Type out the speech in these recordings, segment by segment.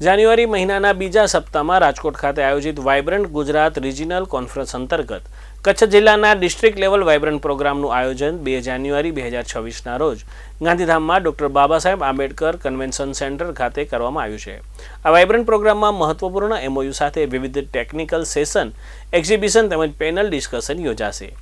જાન્યુઆરી મહિનાના બીજા સપ્તાહમાં રાજકોટ ખાતે આયોજિત વાઇબ્રન્ટ ગુજરાત રિજિનલ કોન્ફરન્સ અંતર્ગત કચ્છ જિલ્લાના ડિસ્ટ્રિક્ટ લેવલ વાઇબ્રન્ટ પ્રોગ્રામનું આયોજન બે જાન્યુઆરી બે હજાર છવ્વીસના રોજ ગાંધીધામમાં doctor Baba Saheb Ambedkar convention centre ખાતે કરવામાં આવ્યું છે. આ વાઇબ્રન્ટ પ્રોગ્રામમાં મહત્વપૂર્ણ એમઓયુ સાથે વિવિધ ટેકનિકલ સેશન, એક્ઝિબિશન તેમજ પેનલ ડિસ્કશન યોજાશે.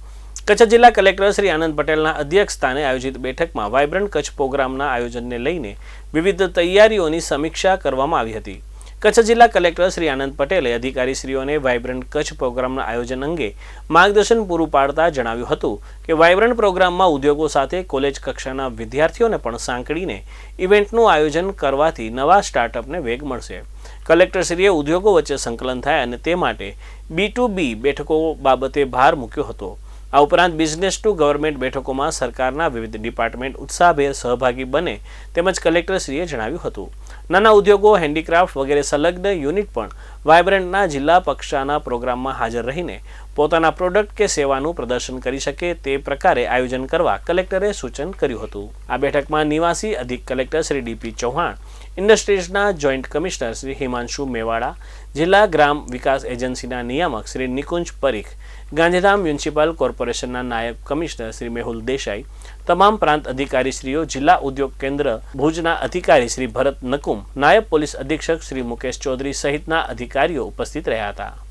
કચ્છ જિલ્લા કલેક્ટર શ્રી આનંદ પટેલના અધ્યક્ષ સ્થાને આયોજિત બેઠકમાં વાયબ્રન્ટ કચ્છ પ્રોગ્રામના આયોજનને લઈને વિવિધ તૈયારીઓની સમીક્ષા કરવામાં આવી હતી. કચ્છ જિલ્લા કલેક્ટર શ્રી આનંદ પટેલે અધિકારીશ્રીઓને વાયબ્રન્ટ કચ્છ પ્રોગ્રામના આયોજન અંગે માર્ગદર્શન પૂરું પાડતા જણાવ્યું હતું કે વાયબ્રન્ટ પ્રોગ્રામમાં ઉદ્યોગો સાથે કોલેજ કક્ષાના વિદ્યાર્થીઓને પણ સાંકળીને ઇવેન્ટનું આયોજન કરવાથી નવા સ્ટાર્ટઅપને વેગ મળશે. કલેક્ટરશ્રીએ ઉદ્યોગો વચ્ચે સંકલન થાય અને તે માટે બી બી બેઠકો બાબતે ભાર મૂક્યો હતો. આ ઉપરાંત બિઝનેસ ટુ ગવર્મેન્ટ બેઠકોમાં સરકારના વિવિધ ડિપાર્ટમેન્ટ ઉત્સાહભેર સહભાગી બને તેમજ કલેક્ટરશ્રીએ જણાવ્યું હતું. નાના ઉદ્યોગો હેન્ડીક્રાફ્ટ વગેરે સંલગ્ન યુનિટ પણ વાયબ્રન્ટના જિલ્લા કક્ષાના પ્રોગ્રામમાં હાજર રહીને પોતાના પ્રોડક્ટ કે સેવાનું પ્રદર્શન કરી શકે તે પ્રકારે આયોજન કરવા કલેક્ટરે સૂચન કર્યું હતું. આ બેઠકમાં નિવાસી અધિક કલેક્ટર શ્રી ડીપી ચૌહાણ ઇન્ડસ્ટ્રીઝના જોઈન્ટ કમિશનર શ્રી હિમાંશુ મેવાડા, જિલ્લા ગ્રામ વિકાસ એજન્સીના નિયામક શ્રી નિકુંજ પરીખ, ગાંધીધામ મ્યુનિસિપલ કોર્પોરેશનના નાયબ કમિશનર શ્રી મેહુલ દેસાઈ, તમામ પ્રાંત અધિકારીશ્રીઓ, જિલ્લા ઉદ્યોગ કેન્દ્ર ભુજના અધિકારી શ્રી ભરત નકુમ, નાયબ પોલીસ અધિક્ષક શ્રી મુકેશ ચૌધરી સહિતના અધિકારીઓ ઉપસ્થિત રહ્યા હતા.